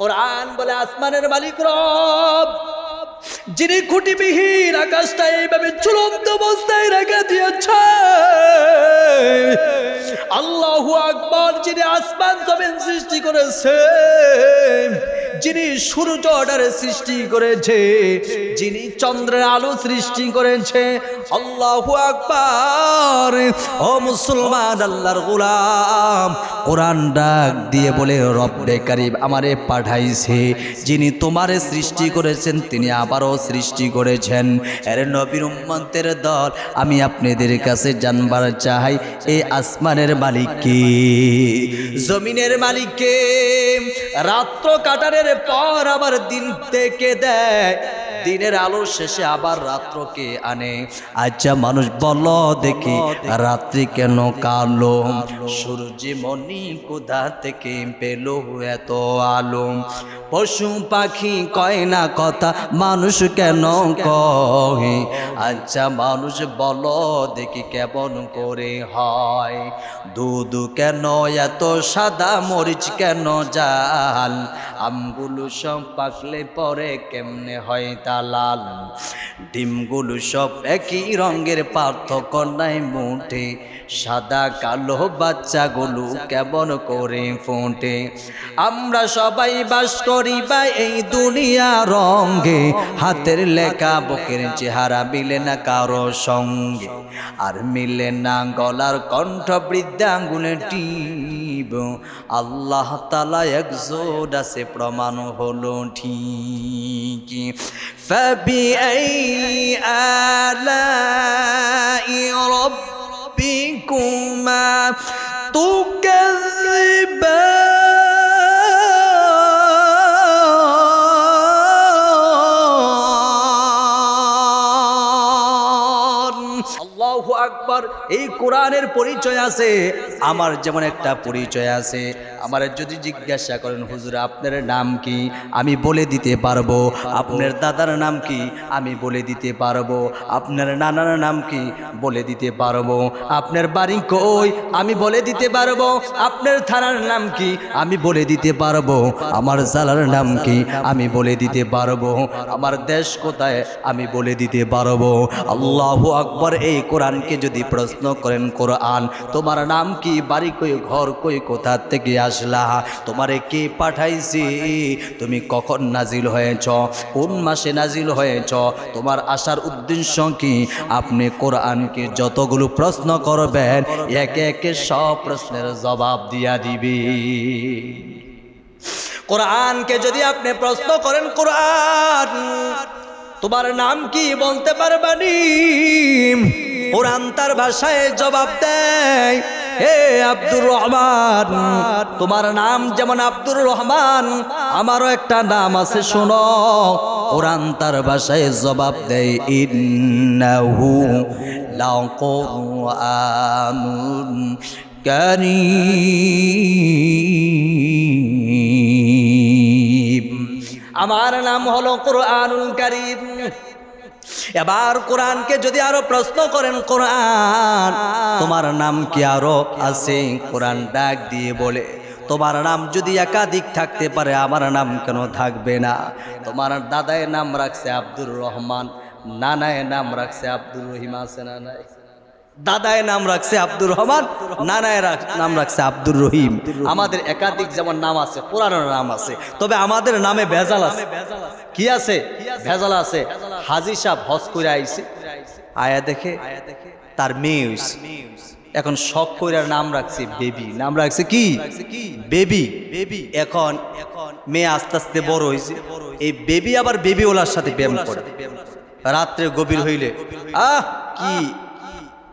কোরআন বলে আসমানের মালিক রব, যিনি খুঁটিবিহীন আকাশটা এইভাবে চূড়ান্ত অবস্থায় রেখে দিয়েছে। আল্লাহু আকবর, যিনি আসমান জমিন সৃষ্টি করেছে, যিনি সূর্য অর্ডারে সৃষ্টি করেছে, যিনি চন্দ্রের আলো সৃষ্টি করেছে আল্লাহু আকবার। ও মুসলমান, আল্লাহর গোলাম, কোরআন ডাক দিয়ে বলে, রব্বে কারিম আমারে পাঠাইছে। যিনি তোমারে সৃষ্টি করেছেন, তিনি আবারও সৃষ্টি করেছেন। এর নবীর উম্মতের দল, আমি আপনাদের কাছে জানবার চাই এই আসমানের মালিককে জমিনের মালিককে রাত্র কাটারের পর আবার দিন থেকে দেয়। দিনের আলো শেষে আবার রাত্রকে আনে। আচ্ছা মানুষ বল দেখি, রাত্রি কেন কালো? সূর্যি মনি কোথা থেকে পেল এত আলো? পশু পাখি কয় না কথা, মানুষ কেন কহে? আচ্ছা মানুষ বল দেখি কেমন করে হয়। দুধ কেন এত সাদা, মরিচ কেন জাল? আমগুলো সব পাকলে পরে কেমনে হয় তা লাল ডিমগুলো সব একই রঙের পার্থক্য নাই মুঠে সাদা কালো বাচ্চাগুলো কেমন করে ফোটে। আমরা সবাই বাস করি বা এই দুনিয়া রঙে। হাতের লেখা, বুকের চেহারা মিলে না কারও সঙ্গে। আর মিলে না গলার কণ্ঠ বৃদ্ধাঙ্গুলে টিব আল্লাহ তালা একজোট আছে প্রমাণ হলো ঠিক فبأي آلاء ربكما تكذبان আকবার, এই কোরআনের পরিচয় আছে। আমার যেমন একটা পরিচয় আছে। আমার যদি জিজ্ঞাসা করেন, হুজুর, আপনার নাম কি? আমি বলে দিতে পারব। আপনার দাদার নাম কি? আমি বলে দিতে পারব। আপনার নানার নাম কি? বলে দিতে পারব। আপনার বাড়ি কই? আমি বলে দিতে পারব। আপনার থানার নাম কি? আমি বলে দিতে পারব। আমার জালার নাম কি? আমি বলে দিতে পারব। আমার দেশ কোথায়? আমি বলে দিতে পারব। আল্লাহ আকবর, এই কোরআনকে যদি প্রশ্ন করেন কোরআন, তোমার নাম কি? বাড়ি কই? ঘর কই? কোথা থেকে আসলা? তোমারে কে পাঠাইছি? তুমি কখন নাজিল হয়েছ? কোন মাসে নাজিল হয়েছ? তোমার আসার উদ্দেশ্য কি? আপনি কোরআনকে যতগুলো প্রশ্ন করবেন, একে একে সব প্রশ্নের জবাব দিয়া দিবে। কোরআনকে যদি আপনি প্রশ্ন করেন, কোরআন, তোমার নাম কি বলতে পারবানি? কোরআন তার ভাষায় জবাব দেয়, হে আব্দুর রহমান, তোমার নাম যেমন আব্দুর রহমান, আমারও একটা নাম আছে, শোনো। কোরআন তার ভাষায় জবাব দেয়, ইন্নাহু লাকুরআনুন কারীম। আমার নাম হলো কোরআনুল কারীম। এবার কোরআনকে যদি আরও প্রশ্ন করেন, কোরআন, তোমার নাম কি আরও আছে? কোরআন ডাক দিয়ে বলে, তোমার নাম যদি একাধিক থাকতে পারে, আমার নাম কেন থাকবে না? তোমার দাদায় নাম রাখছে আব্দুর রহমান নানায় নাম রাখছে আব্দুর রহিম আছে না নাই? দাদায় নাম রাখছে আব্দুর রহমান নানায় নাম রাখছে আব্দুর রহিম। আমাদের একাধিক যেমন নাম আছে, পুরানো নাম আছে, তবে আমাদের নামে ভেজাল আছে। কি আছে? ভেজাল আছে। হাজি সাহেব হজ করে আইছে। আয়া দেখে তার মেয়ে হইছে। এখন শখ কইরার নাম রাখছে বেবি। নাম রাখছে কি? বেবি। বেবি এখন এখন মেয়ে আস্তে আস্তে বড় হয়েছে এই বেবি আবার বেবি ওলার সাথে ব্যায়াম করে। রাত্রে গভীর হইলে, আহ, কি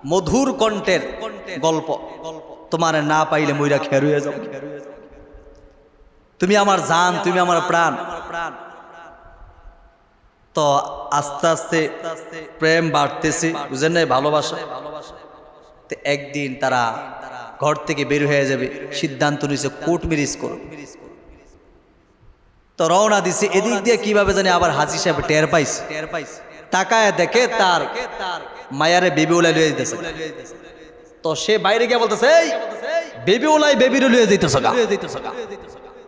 মধুর কণ্ঠের গল্প। তোমার না পাইলে মইরা খের হয়ে যাও তুমি আমার জান, তুমি আমার প্রাণ প্রাণ। তো আস্তে আস্তে প্রেম বাড়তেছে, বুঝেন নাই, ভালোবাসা। তো একদিন তারা ঘর থেকে বের হয়ে যাবে, সিদ্ধান্ত নিয়েছে কোর্ট ম্যারেজ করো। তো রওনা দিছে, এদিক দিয়ে কীভাবে জানি আবার হাজি সাহেব টের পাইছে। টের পাইছে তাকায় দেখে তার মায়ারে বেবি ওলাই লয়ে যেতেছে তো সে বাইরে গিয়ে বলতেছে, এই, বেবি ওলাই বেবির লয়ে যেতেছে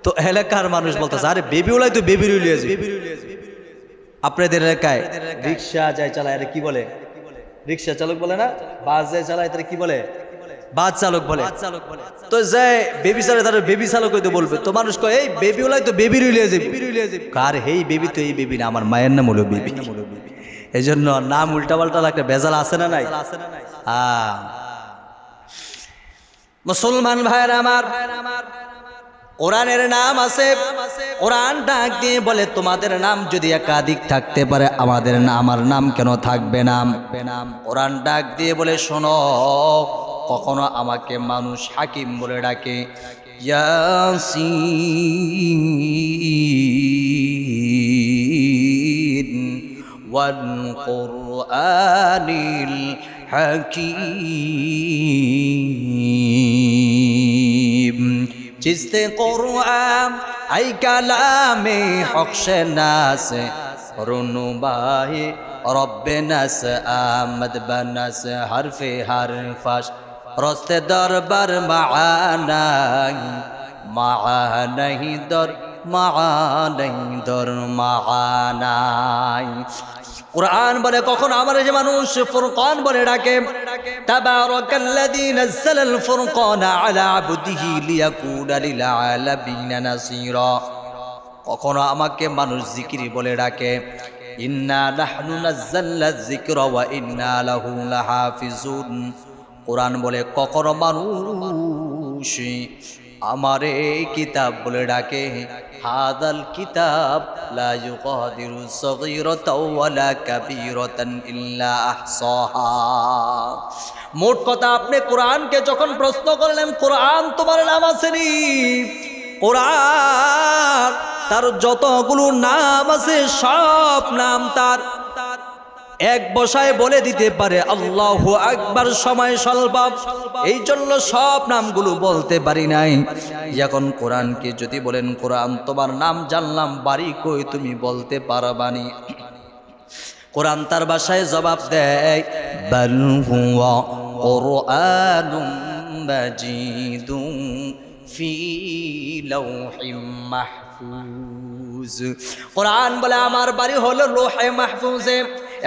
তো এলাকার মানুষ বলতেছে, আরে বেবি ওলাই তো বেবি রুলিয়ে আপনাদের এলাকায় রিক্সা যায় চালায় আরে কি বলে? রিক্সা চালক বলে না? বাস যায় চালায় তারা কি বলে? বাস চালক বলে। তো যায় বেবি চালক তারা বেবি চালক বলবে। তো মানুষ কয় এই বেবি ওলাই তো বেবি রুলিয়ে যাবে। কার হেই বেবি তো এই বেবি না? আমার মায়ের নাম হলো বেবি এই জন্য নাম উল্টা পাল্টা লাগলে বেজাল আছে না নাই। মুসলমান ভাইয়ের আমার কোরআনের নাম আছে কোরআন ডাক দিয়ে বলে তোমাদের নাম যদি একাধিক থাকতে পারে আমাদের নাম আমার নাম কেন থাকবে নাম নাম কোরআন ডাক দিয়ে বলে শোনো কখনো আমাকে মানুষ হাকিম বলে ডাকে ইয়াসিন والقرآن الحكيم চিস্তে করুয়াম আই কালামে হকশে নাসে রুনু বাহি রব্বে নাস আমদ বানাস, হরফে হরফাস, রস্তে দরবার মাহানাই মাহানাই দর মাহানাই দর, মাহানাই। কোরআন বলে কখন আমার যে মানুষ ফুরকান বলে ডাকে? তাবারাকাল্লাযী নাযালাল ফুরকানা আলা আবদিহি লিয়াকুনা লিল আলামিনা নাসীরা। কখনো আমাকে মানুষ জিকিরি বলে ডাকে, ইন্না নাহনু নাযালনা যিকরা ওয়া ইন্না লাহু লাহাফিজুন। কোরআন বলে কখনো মানুষ আমার এই কিতাব বলে ডাকে, হাদাল কিতাব, লা ইউগাদিরু সগীরাতাও ওয়ালা কাবীরাতান ইল্লা আহসাহা। মোট কথা, আপনি কোরআনকে যখন প্রশ্ন করলেন, কোরআন তোমার নাম আসেনি। কোরআন তার যতগুলো নাম আছে, সব নাম তার এক বসায় বলে দিতে পারে, আল্লাহ একবার সময় স্বল্প। এই জন্য সব নামগুলো বলতে পারি নাই। এখন কোরআনকে যদি বলেন, কোরআন, তোমার নাম জানলাম, বাড়ি কই তুমি বলতে পারবানি কোরআন তার বাসায় জবাব দেয় ফি লাউহিম মাহফুজ। কোরআন বলে, আমার বাড়ি হলো লোহে মাহফুজে।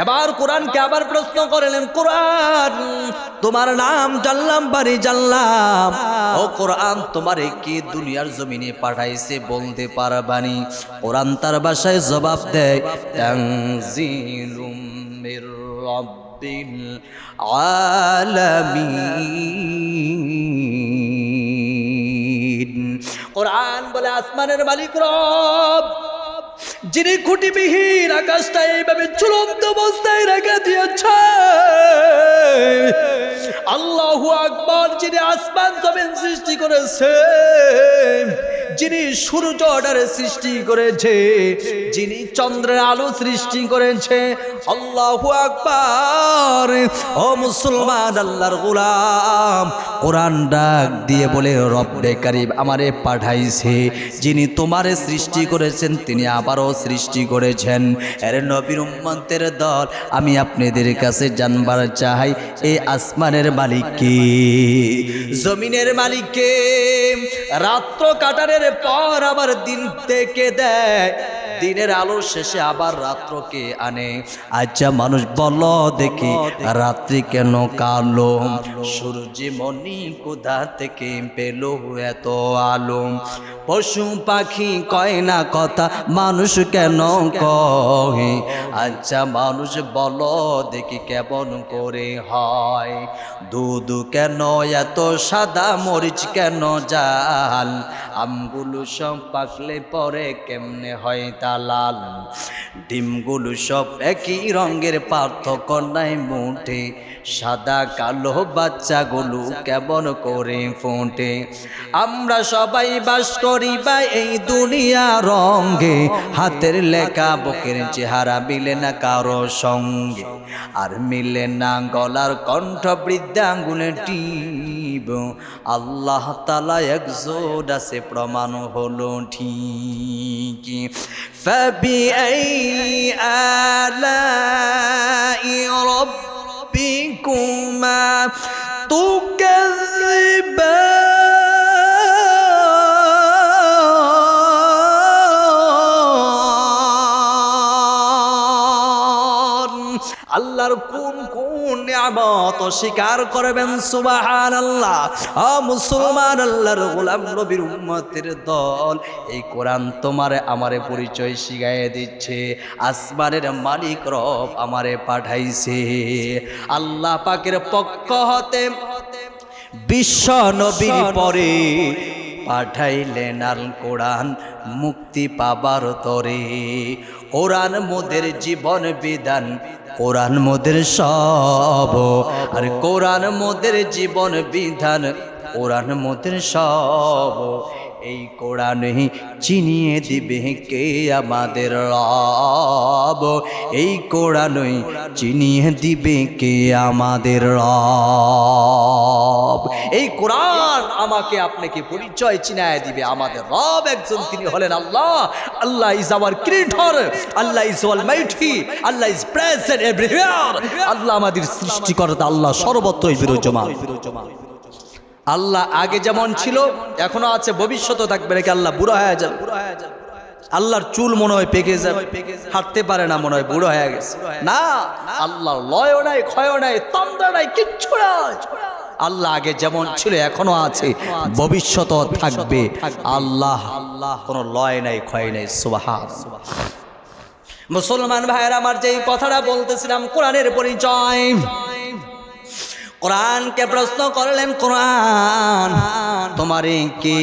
এবার কোরআনকে আবার প্রশ্ন করলেন, কোরআন, তোমার নাম জানলাম, বাড়ি জানলাম। ও কোরআন, তোমার কি দুনিয়ার জমিনে পাঠাইছে বলতে পারবানি? কোরআন তার বাসায় জবাব দেয় আলামিন। কোরআন বলে আসমানের মালিক রব। যিনি খুঁটিবিহীন আকাশটা এইভাবে চূড়ান্ত অবস্থায় রেখে দিয়েছে। আল্লাহু আকবর, যিনি আসমান জমিন সৃষ্টি করেছে, যিনি সূর্য অর্ডারে সৃষ্টি করেছে, যিনি চন্দ্রের আলো সৃষ্টি করেছে আল্লাহু আকবার। ও মুসলমান, আল্লাহর গোলাম, কোরআন ডাক দিয়ে বলে, রব্বে কারিব আমারে পাঠাইছে, যিনি তোমারে সৃষ্টি করেছেন, তিনি আবারও সৃষ্টি করেছেন। এর নবীর উম্মতের দল, আমি আপনাদের কাছে জানবার চাই এই আসমানের মালিককে। জমিনের মালিককে, রাত্র কাটারের পর আবার দিন থেকে দেয় দিনের আলোর শেষে আবার রাত্রকে আনে। আচ্ছা মানুষ বল দেখি রাত্রি কেন কালো? সূর্যমণি কোথা থেকে পেল এত আলো? পশু পাখি কয় না কথা মানুষ কেন কহে? আচ্ছা মানুষ বল দেখি কেমন করে হয়? দুধ কেন এত সাদা মরিচ কেন জাল? আমগুলো সব পাকলে পরে কেমনে হয় তা লাল ডিমগুলো সব একই রঙের, পার্থক্য নাই মুঠে সাদা কালো বাচ্চাগুলো কেমন করে ফোটে। আমরা সবাই বাস করি বা এই দুনিয়া রঙে। হাতের লেখা, বুকের চেহারা মিলে না কারও সঙ্গে। আর মিলে না গলার কণ্ঠ বৃদ্ধাঙ্গুলে টিব আল্লাহ তালা একজোট আছে প্রমাণ হলো ঠিক فبأي آلاء ربكما আল্লাহর কোন কোন নিয়ামত স্বীকার করবেন? সুবাহান আল্লাহ মুসলমান আল্লাহর গোলাম নবীর উম্মতের দল। এই কোরআন তোমারে আমারে পরিচয় শিখাইয়ে দিচ্ছে। আসমানের মালিক রব আমারে পাঠাইছে। আল্লাহ পাকের পক্ষ হতে বিশ্ব নবীর পরে পাঠাইলেন আল কোরআন মুক্তি পাবার তরে। কোরআন মোদের জীবন বিধান কোরআন মোদের সব আর কোরআন মোদের জীবন বিধান কোরআন মোদের সব। এই কোরআনে চিনিয়ে দিবে কে আমাদের রব? এই কোরআনই চিনিয়ে দিবে কে আমাদের রব? এই কোরআন আমাকে আপনাকে পরিচয় চিনায় দিবে? আমাদের রব একজন, তিনি হলেন Allah. Allah is our creator, Allah is all mighty, Allah is present everywhere Allah আমাদের সৃষ্টিকর্তা, আল্লাহ সর্বত্রই বিরাজমান। আল্লাহ আগে যেমন ছিল, এখনও আছে ভবিষ্যতে থাকবে নাকি আল্লাহ বুড়ো হয়ে যাবে। আল্লাহর চুল মনে হয় পেকে যাবে। হাঁটতে পারে না, মনে হয় বুড়ো হয়ে গেছে। না আল্লাহ লয় নাই ক্ষয় নাই, তন্দ্র নাই, কিচ্ছু আল্লাহ আগে যেমন ছিল, এখনও আছে ভবিষ্যৎ থাকবে। আল্লাহ আল্লাহ, কোনো লয় নাই, ক্ষয় নাই, সুবাহান। মুসলমান ভাইয়ের, আমার যে কথাটা বলতেছিলাম, কোরআনের পরিচয়। কোরআনকে প্রশ্ন করলেন, কোরআন, তোমারে কে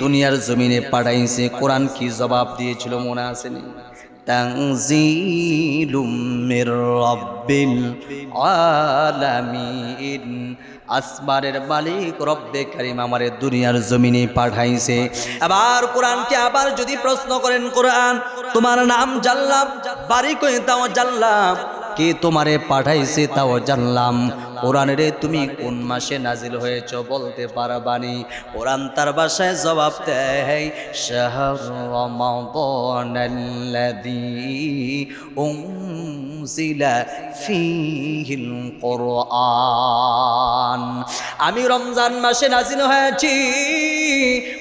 দুনিয়ার জমিনে পাঠাইছে? কোরআন কি জবাব দিয়েছিল মনে আসেনি আসমানের মালিক রব্বে কারিম আমারে দুনিয়ার জমিনে পাঠাইছে। আবার কোরআনকে আবার যদি প্রশ্ন করেন, কোরআন, তোমার নাম জানলাম বাড়ি কই তাও জানলাম, কে তোমারে পাঠাইছে তাও জানলাম? কোরআনের তুমি কোন মাসে নাজিল হয়েছ বলতে পারবানি? কোরআন তার বাসায় জবাব দেয় কোরআন আমি রমজান মাসে নাজিল হয়েছি,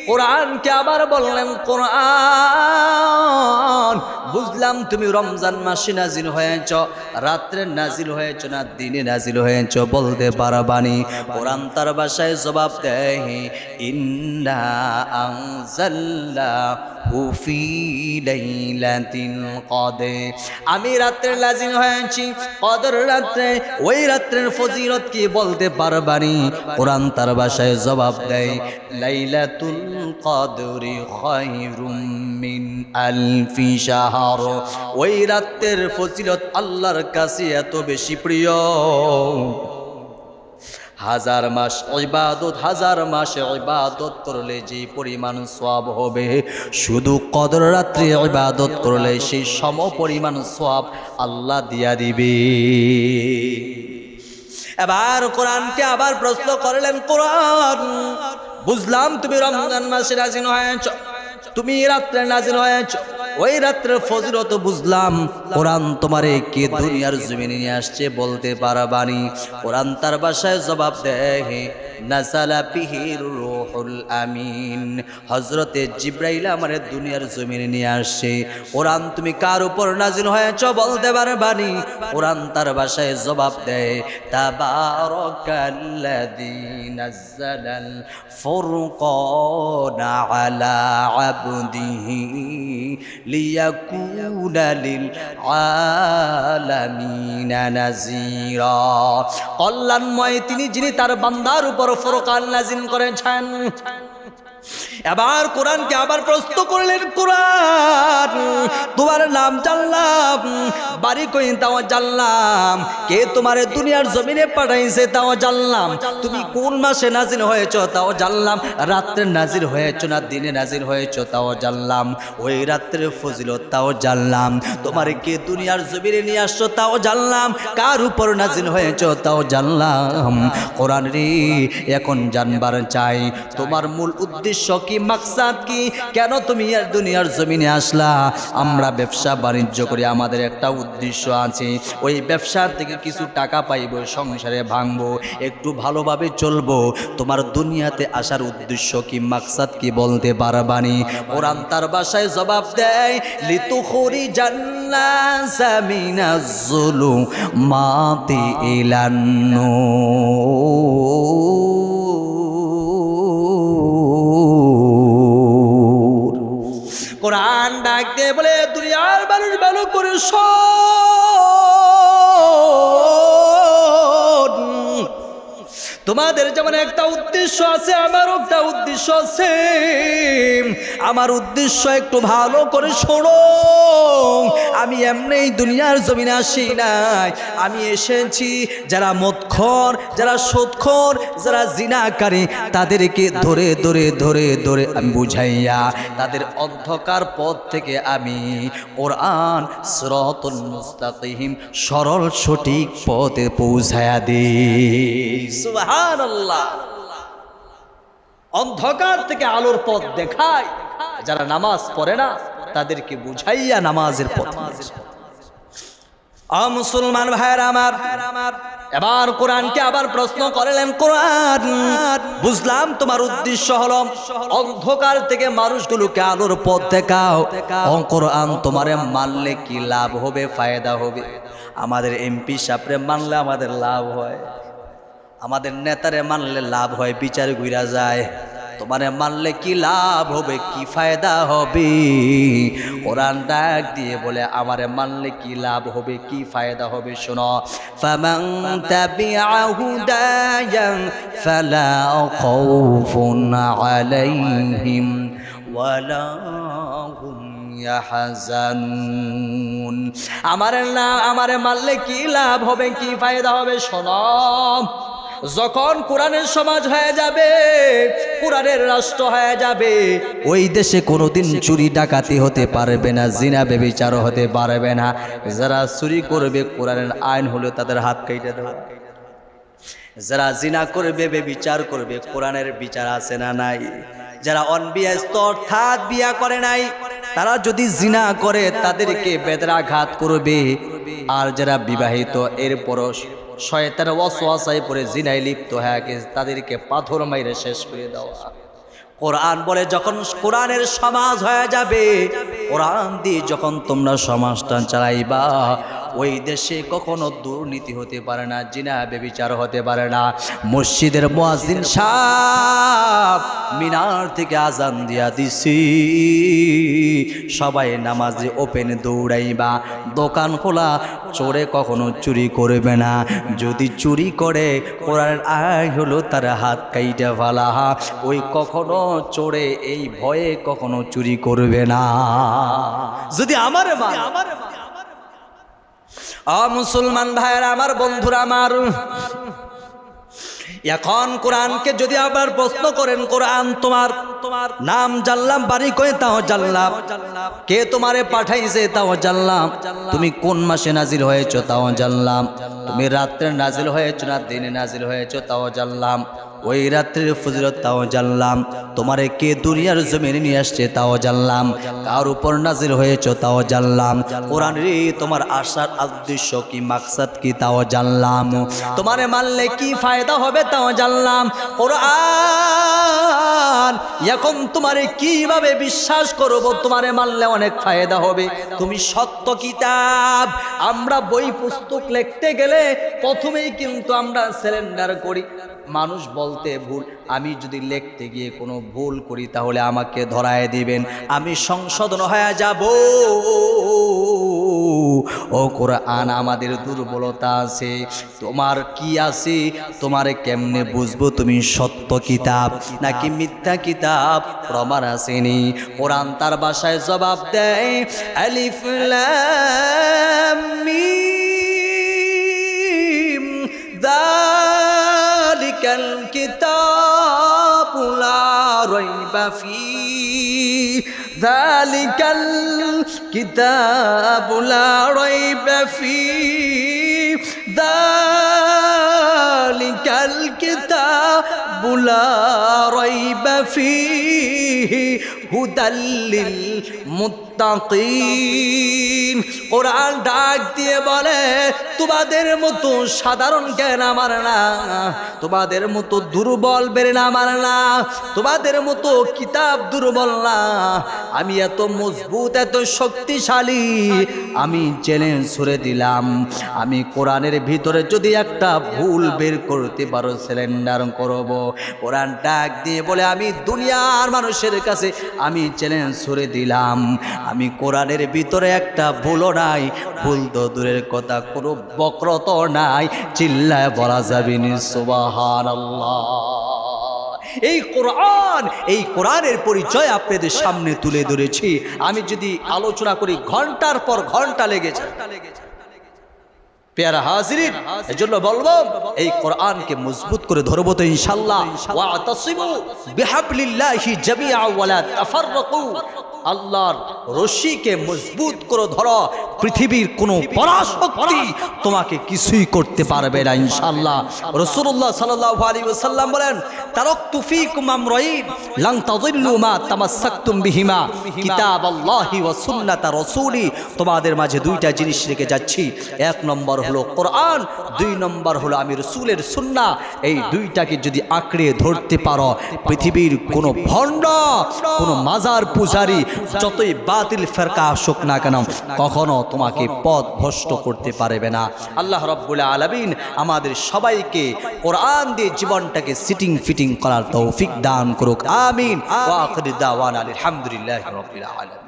কোরআনকে আবার বললেন, কোরআন বুঝলাম তুমি রমজান মাসে নাজিল হয়েছ, রাত্রে নাজিল হয়েছ না, দিনে নাজিল হয়েছ, বলতে পারবানি। কোরআন তার বাসায় জবাব দেয়, ইন্না আমি রাত্রে নাজিল হয়েছি, কদর রাত্রে, ওই রাত্রের ফজিলত কি বলতে পারবানি? কোরআন তার বাসায় জবাব দেয়, লাইলাতুল কদরি খায়রুম মিন আলফি শাহর ওই রাতের ফজিলত আল্লাহর কাছে এত বেশি প্রিয়। হাজার মাস ইবাদত, হাজার মাস ইবাদত করলে যে পরিমাণ সওয়াব হবে, শুধু কদর রাত্রে ইবাদত করলে সেই সম পরিমাণ সওয়াব আল্লাহ দিয়া দিবে। এবার কোরআনকে আবার প্রশ্ন করলেন, কোরআন, বুঝলাম তুমি রমজান মাসে নাজিল হয়েছ, তুমি রাত্রে নাজিল হয়েছ ওই রাত্রে ফজিলত বুঝলাম, কোরআন তোমারে কে দুনিয়ার জমিনে নিয়ে আসছে বলতে পারবানি। কোরআন তার বাসায় জবাব দেয় নাসালা পিহির রুহুল আমিন। হজরতে জিব্রাইল আমারে দুনিয়ার জমিনে নিয়ে আসছে কোরআন তুমি কার উপর নাজিল হয়েছ বলতে পারবানি? কোরআন তার বাসায় জবাব দেয়, তাবারাকাল্লাযী নাযালাল ফুরকানা আলা আবদিহি লিয়াকুনা লিল আলামিনা নাযীরা। কল্যাণময় তিনি যিনি তার বান্দার উপর ফুরকান নাজিল করেছেন। এবার কোরআনকে আবার প্রশ্ন করলেন, কোরআন, তোমার নাম জানলাম, বাড়ি কই তাও জানলাম, কে তোমার দুনিয়ার জমিনে পাঠাইছে তাও জানলাম, তুমি কোন মাসে নাজির হয়েছ তাও জানলাম, রাত্রে নাজির হয়েছ না দিনে নাজির হয়েছ তাও জানলাম, ওই রাত্রে ফজিলত তাও জানলাম, তোমার কে দুনিয়ার জমিনে নিয়ে আসছো তাও জানলাম, কার উপর নাজির হয়েছ তাও জানলাম, কোরআন রে, এখন জানবার চাই, তোমার মূল উদ্দেশ্য কি মাকসাদ কি কেন তুমি আর দুনিয়ার জমিনে আসলা? আমরা ব্যবসা বাণিজ্য করি, আমাদের একটা উদ্দেশ্য আছে। ওই ব্যবসার থেকে কিছু টাকা পাইব, সংসারে ভাঙবো, একটু ভালোভাবে চলবো। তোমার দুনিয়াতে আসার উদ্দেশ্য কি মাকসাদ কি বলতে পারবানি? কোরআন তার বাসায় জবাব দেয় লিতু খরি জান্না সামিনা জুলু মাতি ইলান্নু কোরআন ডাক দিয়ে বলে, দুনিয়ার মানুষ ভালো করে স তোমাদের যেমন একটা উদ্দেশ্য আছে, আমারও একটা উদ্দেশ্য আছে। আমার উদ্দেশ্য একটু ভালো করে শোনো। আমি এমনি দুনিয়ার জমিনে আসি নাই। আমি এসেছি যারা মদখর, যারা সোদখর, যারা জিনাকারী, তাদেরকে ধরে ধরে ধরে ধরে আমি বুঝাইয়া তাদের অন্ধকার পথ থেকে আমি কোরআন, স্রতুল মুস্তাকিম সরল সঠিক পথে পৌঁছায়া দিই। সুবহানাল্লাহ। অন্ধকার থেকে আলোর পথ দেখায়। যারা নামাজ পড়ে না, তাদেরকে বুঝাইয়া নামাজের পথ মুসলমান ভাইয়ের আমার, এবার কোরআনকে আবার প্রশ্ন করলেন, কোরআন, বুঝলাম তোমার উদ্দেশ্য হলো অন্ধকার থেকে মানুষগুলোকে আলোর পথ দেখাও। কোরআন তোমারে মানলে কি লাভ হবে, ফায়দা হবে? আমাদের এমপি সাপরে মানলে আমাদের লাভ হয়। আমাদের নেতারে মানলে লাভ হয়, বিচার ঘুরা যায়। তোমারে মানলে কি লাভ হবে, কি ফায়দা হবে? কোরআন ডাক দিয়ে বলে, আমারে মানলে কি লাভ হবে, কি ফায়দা হবে শোনো। ফামান আমারে না, আমারে মানলে কি লাভ হবে, কি ফায়দা হবে শোনো। যখন কোরআনের সমাজ হয়ে যাবে, কোরআনের রাষ্ট্র হয়ে যাবে, ওই দেশে কোনোদিন চুরি ডাকাতি হতে পারবে না, জিনা বেবিচার হতে পারবে না। যারা চুরি করবে, কোরআনের আইন হলে তাদের হাত কেটে দেওয়া যারা জিনা করবে বিচার করবে, কোরআনের বিচার আছে না নাই? যারা অনবিয়াস্ত অর্থাৎ বিয়া করে নাই, তারা যদি জিনা করে, তাদেরকে বেদরাঘাত করবে। আর যারা বিবাহিত এরপরও শয়তার ওয়াসওয়াসায় পরে জিনায় লিপ্ত হয়ে গেছে, তাদেরকে পাথর মাইরে শেষ করে দেওয়া। কোরআন বলে যখন কোরআনের সমাজ হয়ে যাবে, কোরআন দিয়ে যখন তোমরা সমাজটা চালাইবা ওই দেশে কখনো দুর্নীতি হতে পারে না, জিনা বেবিচার হতে পারে না। মসজিদের মোয়াজিন সাপ মিনার থেকে আজান দিয়া দিছি। সবাই নামাজে ওপেন দৌড়াইবা, দোকান খোলা, চোরে কখনো চুরি করবে না। যদি চুরি করে, কোরআনের আয় হলো তার হাত কাইটা ফালা। ওই কখনো চোরে, এই ভয়ে কখনো চুরি করবে না। যদি আমার আমার আ মুসলমান ভাইয়েরা, আমার বন্ধুরা আমার। এখন কোরআনকে যদি আবার প্রশ্ন করেন, কোরআন তোমার তোমার নাম জানলাম, বাড়ি কয়ে তাও জানলাম। কে তোমারে পাঠাইছে তাও জানলাম। তুমি কোন মাসে নাজিল হয়েছ তাও জানলাম। তুমি রাত্রে নাজিল হয়েছ না দিনে নাজিল হয়েছ তাও জানলাম। ওই রাত্রের ফজিলত তাও জানলাম। তোমারে কে দুনিয়ার জমিনে নিয়ে আসছে তাও জানলাম। কার উপর নাজির হয়েছ তাও জানলাম। কোরআন রে, তোমার আশার উদ্দেশ্য কি, মাকসাদ কি তাও জানলাম। তোমারে মানলে কি ফায়দা হবে তাও জানলাম। কোরআন এখন তোমারে কীভাবে বিশ্বাস করব, তোমারে মানলে অনেক ফায়দা হবে। তুমি সত্য কিতাব। আমরা বই পুস্তক লিখতে গেলে প্রথমেই কিন্তু আমরা সিলিন্ডার করি। মানুষ বলতে ভুল, আমি যদি লিখতে গিয়ে কোনো ভুল করি তাহলে আমাকে ধরায় দিবেন। আমি সংশোধন হয়ে যাব। ও কোরআন আমাদের দুর্বলতা আছে তোমার কি আছে তোমার কেমনে বুঝবো তুমি সত্য কিতাব নাকি মিথ্যা কিতাব প্রমাণ আসেনি কোরআন তার বাসায় জবাব দেয় আলিফ লাম মিম ذلك الكتاب لا ريب فيه ذلك الكتاب لا ريب فيه. ذلك الكتاب لا ريب فيه. হুদাল লিল মুত্তাকিন। কোরআন ডাক দিয়ে বলে, তোমাদের মতো সাধারণ জ্ঞান আমার না। তোমাদের মতো দুর্বল বেরেন আমার না। তোমাদের মতো কিতাব দুর্বল না। আমি এত মজবুত, এত শক্তিশালী, আমি চ্যালেঞ্জ ছুড়ে দিলাম। আমি কোরআনের ভিতরে যদি একটা ভুল বের করতে পারো, সিলিন্ডার করব। কোরআন ডাক দিয়ে বলে, আমি দুনিয়ার মানুষের কাছে আমি চ্যালেঞ্জ ছুড়ে দিলাম। আমি কোরআনের ভিতরে একটা ভুলও নাই। ভুল তো দূরের কথা, কোনো বক্রত নাই। চিল্লায় বলা যাবে নি সুবাহান এই কোরআন, এই কোরআনের পরিচয় আপনাদের সামনে তুলে ধরেছি। আমি যদি আলোচনা করি, ঘণ্টার পর ঘণ্টা লেগেছে পেয়ারা এই জন্য বলব, এই কোরআনকে মজবুত করে ধরবো তো ইনশাল্লাহ আল্লাহর রশিকে মজবুত করে ধরো, পৃথিবীর কোনো পরাশক্তি তোমাকে কিছুই করতে পারবে না ইনশাল্লাহ রাসূলুল্লাহ সাল্লাল্লাহু আলাইহি ওয়াসাল্লাম বলেন তোমাদের মাঝে দুইটা জিনিস রেখে যাচ্ছি। এক নম্বর হলো কোরআন, দুই নম্বর হলো আমি রসুলের সুন্না এই দুইটাকে যদি আঁকড়ে ধরতে পারো, পৃথিবীর কোনো ভণ্ড, কোনো মাজার পূজারি, যতই বাতিল ফেরকা আসুক না কেন, কখনো তোমাকে পথ ভ্রষ্ট করতে পারবে না। আল্লাহ রব্বুল আলমিন আমাদের সবাইকে কোরআন দিয়ে জীবনটাকে সিটিং ফিটিং করার তৌফিক দান করুক। আমিন। আলহামদুলিল্লাহ রাব্বিল আলামিন।